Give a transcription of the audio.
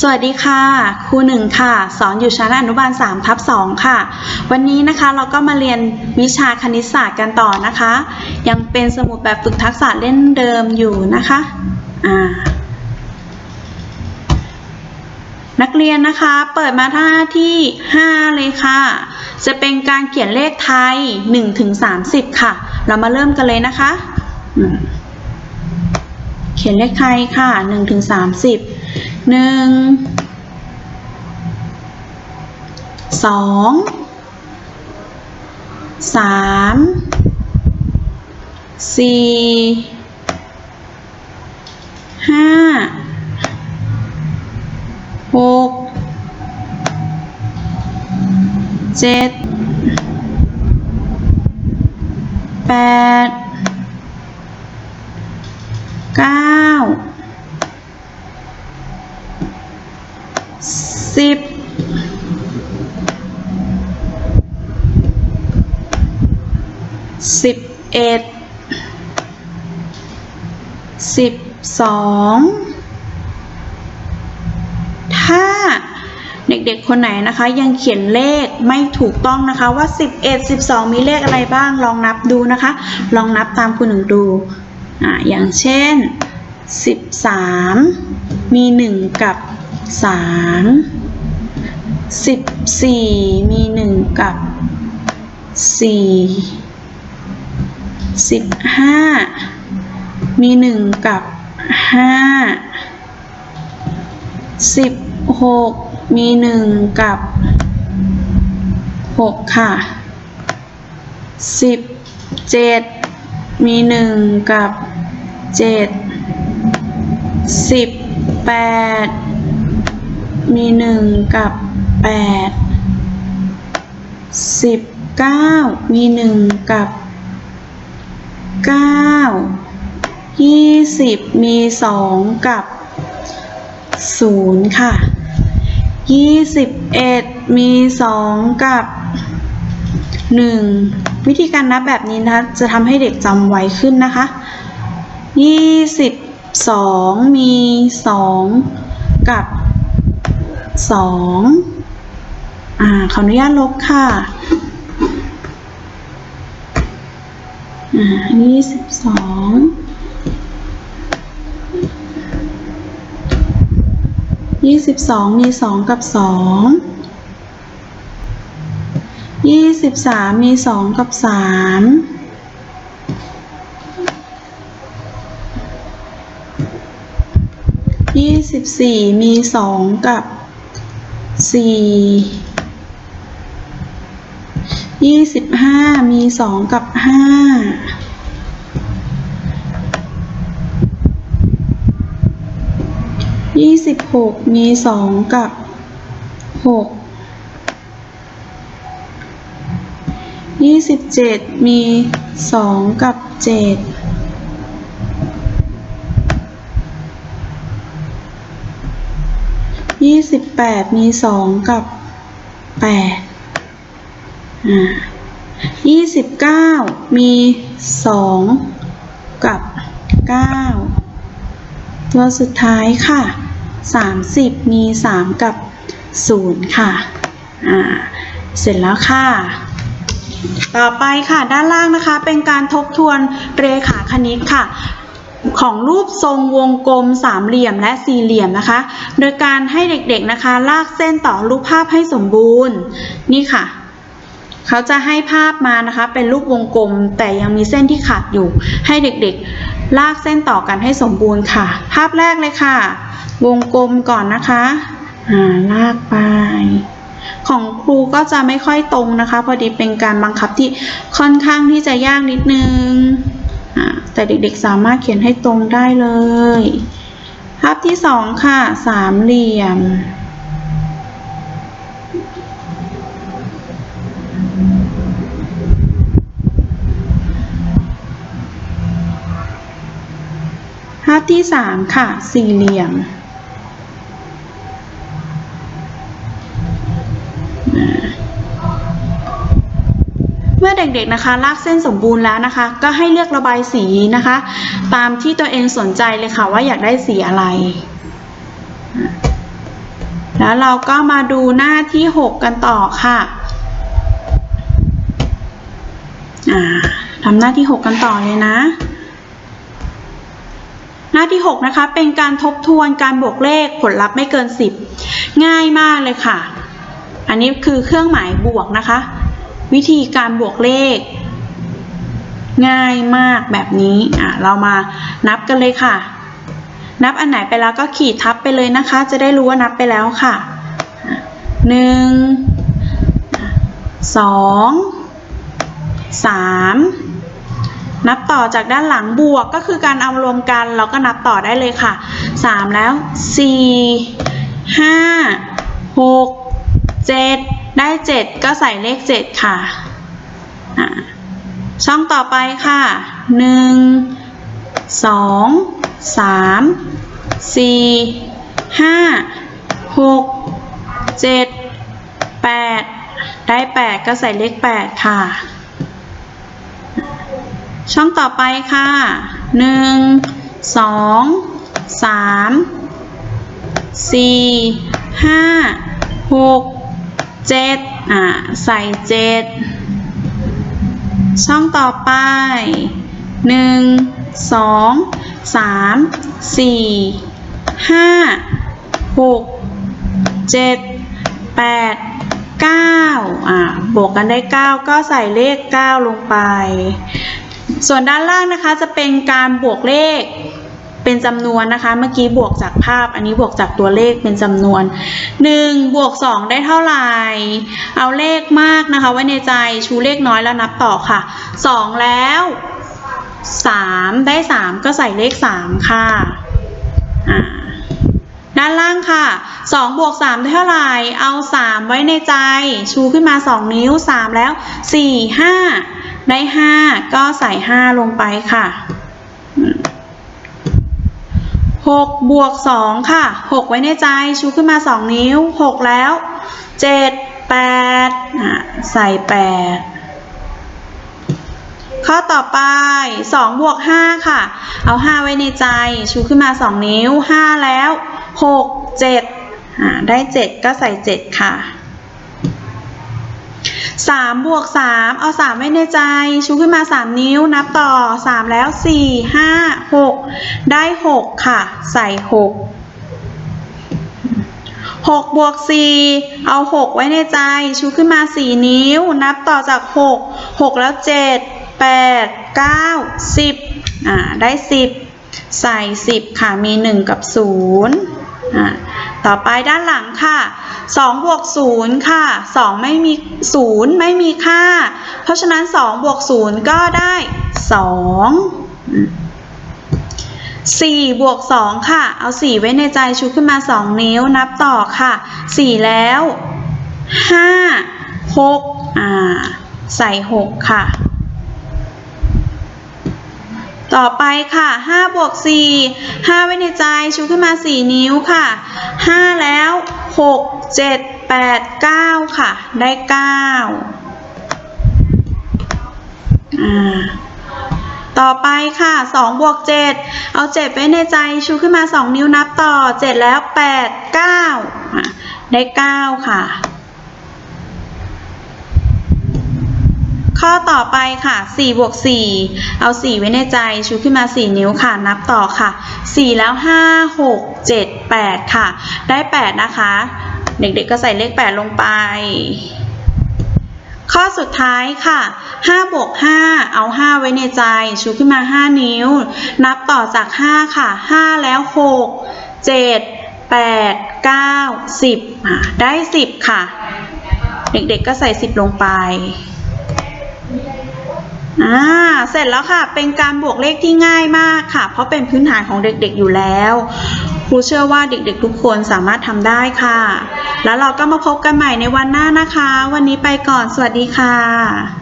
สวัสดีค่ะ ครูหนึ่งค่ะ สอนอยู่ชั้นอนุบาล3ทับ2ค่ะ วันนี้นะคะเราก็มาเรียนวิชาคณิตศาสตร์กันต่อนะคะ ยังเป็นสมุดแบบฝึกทักษะเล่นเดิมอยู่นะคะอ่านักเรียนนะคะเปิดมาหน้าที่ 5 เลยค่ะ จะเป็นการเขียนเลขไทย1ถึง30 ค่ะ เรามาเริ่มกันเลยนะคะ อืม เขียนเลขไทยค่ะ1ถึง30หนึ่งสองสามสี่ห้าหกเจ็ดแปดเก้า สิบ สิบเอ็ดสิบสองถ้าเด็กๆ คนไหนนะคะ ยังเขียนเลขไม่ถูกต้องนะคะว่า 11 12 มีเลขอะไรบ้างลองนับดูนะคะ ลองนับตามคุณหนึ่งดูอ่าอย่างเช่น 13 มี 1 กับ3สิบสี่มีหนึ่งกับสี่ สิบห้ามีหนึ่งกับห้าสิบหกมีหนึ่งกับหกค่ะสิบเจ็ดมีหนึ่งกับเจ็ดสิบแปดมีหนึ่งกับแปดสิบเก้ามีหนึ่งกับ เก้ายี่สิบมีสองกับศูนย์ค่ะยี่สิบเอ็ดมีสองกับหนึ่งวิธีการนับแบบนี้นะคะจะทำให้เด็กจำไวขึ้นนะคะยี่สิบสองมีสองกับสองอ่าขออนุญาตลบค่ะ อ่ายี่สิบสองยี่สิบสองมีสองกับสองยี่สิบสามมีสองกับสามยี่สิบสี่มีสองกับสี่ยี่สิบห้ามีสองกับห้า ยี่สิบหกมีสองกับหกยี่สิบเจ็ดมีสองกับเจ็ดยี่สิบแปดมีสองกับแปดอ่ายี่สิบเก้ามีสองกับเก้าตัวสุดท้ายค่ะ สามสิบมีสามกับศูนย์ค่ะ อ่า เสร็จแล้วค่ะ ต่อไปค่ะด้านล่างนะคะเป็นการทบทวนเรขาคณิตค่ะของรูปทรงวงกลมสามเหลี่ยมและสี่เหลี่ยมนะคะ โดยการให้เด็กๆนะคะ ลากเส้นต่อรูปภาพให้สมบูรณ์ นี่ค่ะ เขาจะให้ภาพมานะคะเป็นรูปวงกลมแต่ยังมีเส้นที่ขาดอยู่ ให้เด็กๆ ลากเส้นต่อกันให้สมบูรณ์ค่ะ ภาพแรกเลยค่ะ วงกลมก่อนนะคะอ่าลากไป ของครูก็จะไม่ค่อยตรงนะคะ พอดีเป็นการบังคับที่ค่อนข้างที่จะยากนิดนึงอ่าแต่เด็กๆสามารถเขียนให้ตรงได้เลย ภาพที่สองค่ะ สามเหลี่ยมาพที่สามค่ะ สี่เหลี่ยม เมื่อเด็กๆนะคะลากเส้นสมบูรณ์แล้วนะคะ ก็ให้เลือกระบายสีนะคะ ตามที่ตัวเองสนใจเลยค่ะว่าอยากได้สีอะไร แล้วเราก็มาดูหน้าที่ 6 กันต่อค่ะทำหน้าที่ 6 กันต่อเลยนะ น้าที่ 6 นะคะ เป็นการทบทวนการบวกเลขผลลัพธ์ไม่เกิน 10 ง่ายมากเลยค่ะ อันนี้คือเครื่องหมายบวกนะคะ วิธีการบวกเลข ง่ายมากแบบนี้อะเรามานับกันเลยค่ะ นับอันไหนไปแล้วก็ขีดทับไปเลยนะคะ จะได้รู้ว่านับไปแล้วค่ะอะหนึ่งสองสาม นับต่อจากด้านหลังบวกก็คือการเอารวมกันเราก็นับต่อได้เลยค่ะสามแล้วสี่ห้าหกเจ็ดได้เจ็ดก็ใส่เลขเจ็ดค่ะอะ ช่องต่อไปค่ะหนึ่งสองสามสี่ห้าหกเจ็ดแปดได้แปดก็ใส่เลขแปดค่ะ ช่องต่อไปค่ะหนึ่งสองสามสี่ห้าหกเจ็ดอ่าใส่เจ็ดช่องต่อไปหนึ่งสองสามสี่ห้าหกเจ็ดแปดเก้าอ่าบวกกันได้เก้าก็ใส่เลขเก้าลงไป ส่วนด้านล่างนะคะจะเป็นการบวกเลขเป็นจำนวนนะคะ เมื่อกี้บวกจากภาพ อันนี้บวกจากตัวเลขเป็นจำนวน 1 บวก 2 ได้เท่าไหร่ เอาเลขมากนะคะ ไว้ในใจชูเลขน้อยแล้วนับต่อค่ะ 2 แล้ว 3 ได้ 3 ก็ใส่เลข 3 ค่ะด้านล่างค่ะ 2 บวก 3 ได้เท่าไหร่ เอา 3 ไว้ในใจ ชูขึ้นมา 2 นิ้ว 3 แล้ว 4 5 ได้ 5 ก็ใส่ 5 ลงไปค่ะ 6 บวก 2 ค่ะ 6 ไว้ในใจชูขึ้นมา 2 นิ้ว 6 แล้ว 7 8 ใส่ 8ข้อต่อไป 2 บวก 5 ค่ะ เอา 5 ไว้ในใจ ชูขึ้นมา 2 นิ้ว 5 แล้ว 6 7 ได้ 7 ก็ใส่ 7 ค่ะ 3บวก3เอา3ไว้ในใจ ชูขึ้นมา3นิ้วนับต่อ3แล้ว4 5 6ได้6ค่ะ ใส่6 6บวก4เอา6ไว้ในใจ ชูขึ้นมา4นิ้ว นับต่อจาก6 6แล้ว7 8 9 10อ่าได้10ใส่10ค่ะมี1กับ0อ่า ต่อไปด้านหลังค่ะ2บวก0ค่ะ2ไม่มี0ไม่มีค่า เพราะฉะนั้น2บวก0ก็ได้2 4บวก2ค่ะ เอา 4 ไว้ในใจชูขึ้นมา 2 นิ้วนับต่อค่ะ 4 แล้ว 5 6 อ่า ใส่ 6 ค่ะ ต่อไปค่ะ5บวก4 5 ไว้ในใจชูขึ้นมา 4 นิ้วค่ะ 5 แล้ว 6 7 8 9 ค่ะ ได้9อ่าต่อไปค่ะ2บวก7เอา 7 ไว้ในใจชูขึ้นมา 2 นิ้วนับต่อ 7 แล้ว 8 9 ได้ 9 ค่ะ ข้อต่อไปค่ะ4บวก4เอา 4 ไว้ในใจ ชูขึ้นมา 4 นิ้วค่ะ นับต่อค่ะ 4 แล้ว 5 6 7 8 ค่ะ ได้ 8 นะคะ เด็กๆก็ใส่เลข 8 ลงไป ข้อสุดท้ายค่ะ5บวก5เอา 5 ไว้ในใจ ชูขึ้นมา 5 นิ้ว นับต่อจาก 5 ค่ะ 5 แล้ว 6 7 8 9 10 ได้ 10 ค่ะ เด็กๆก็ใส่ 10 ลงไป อ่าเสร็จแล้วค่ะเป็นการบวกเลขที่ง่ายมากค่ะ เพราะเป็นพื้นฐานของเด็กๆอยู่แล้วครูเชื่อว่าเด็กๆทุกคนสามารถทำได้ค่ะ แล้วเราก็มาพบกันใหม่ในวันหน้านะคะ วันนี้ไปก่อนสวัสดีค่ะ